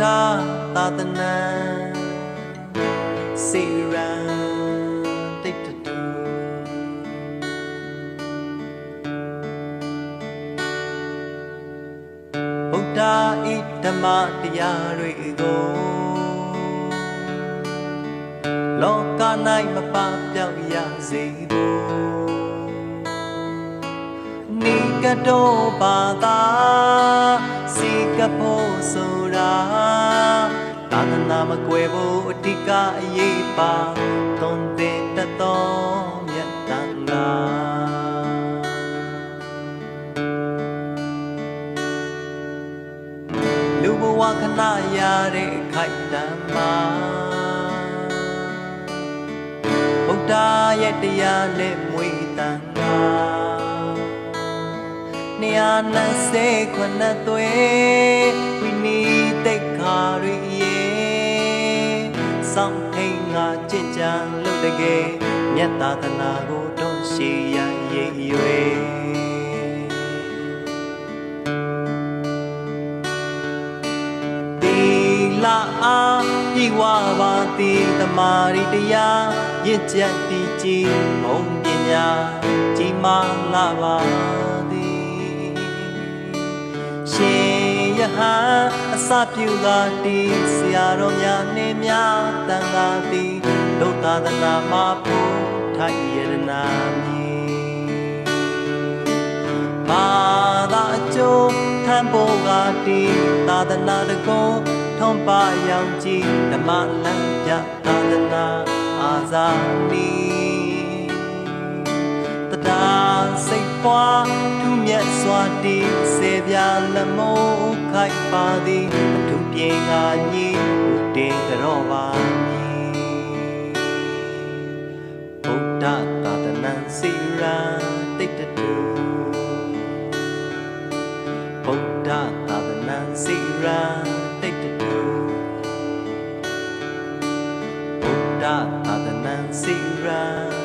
ဒသာသနာစေရန်တိတ်တူဗုဒ္ဓဤဓမ္မတရားတွေကိုလောက၌မပပြောက်ရစေဘူးနိကတောဘာသာစီက ဖို့ဆိုတာသာသနာမကွယ်ဖို့အဓိကအရေးပါသွန်သင်တတ်သောမြတ်တန်တာလူဘဝခဏရတဲ့ခိုက်တမ်းမှာဗုဒ္ဓရဲ့တရားနဲ့မွေးတန်တာနေရာနဲ့စေခွနဲ့သွေး စောင့်ထိန်ငါကြင်ကြံလို့တကယ်မြတ်သာသနာကိုတွန်းရှိရရဲ့ရွယ်တီလာအားဤဝပါတိတမာရီတရားရင့်ကျက်တည်ကြည်ဘုံပညာကြီးမားလာပါသည်ရှင် ယဟန်အစပြုကားတီဆရာတော်များနှင့်များတန်ခါသည်ဒုသာသနာမှာဖို့ထိုက်ရတနာမည်မာသာအကျိုးထံပေါ်ကတီသာသနာတကုံထုံးပါရောင်ကြည်ဓမ္မလမ်းပြသာသနာအာဇာနည်တဒါစိတ်ပွား သူမြတ်စွာတီစေပြလက်မိုးခိုက်ပါသည်အထူးပြေငါညီဦးတင်ကြောပါမည်ဗုဒ္ဓသာသနာစီရန်တိတ်တူဗုဒ္ဓသာသနာစီရန်တိတ်တူဗုဒ္ဓသာသနာစီရန်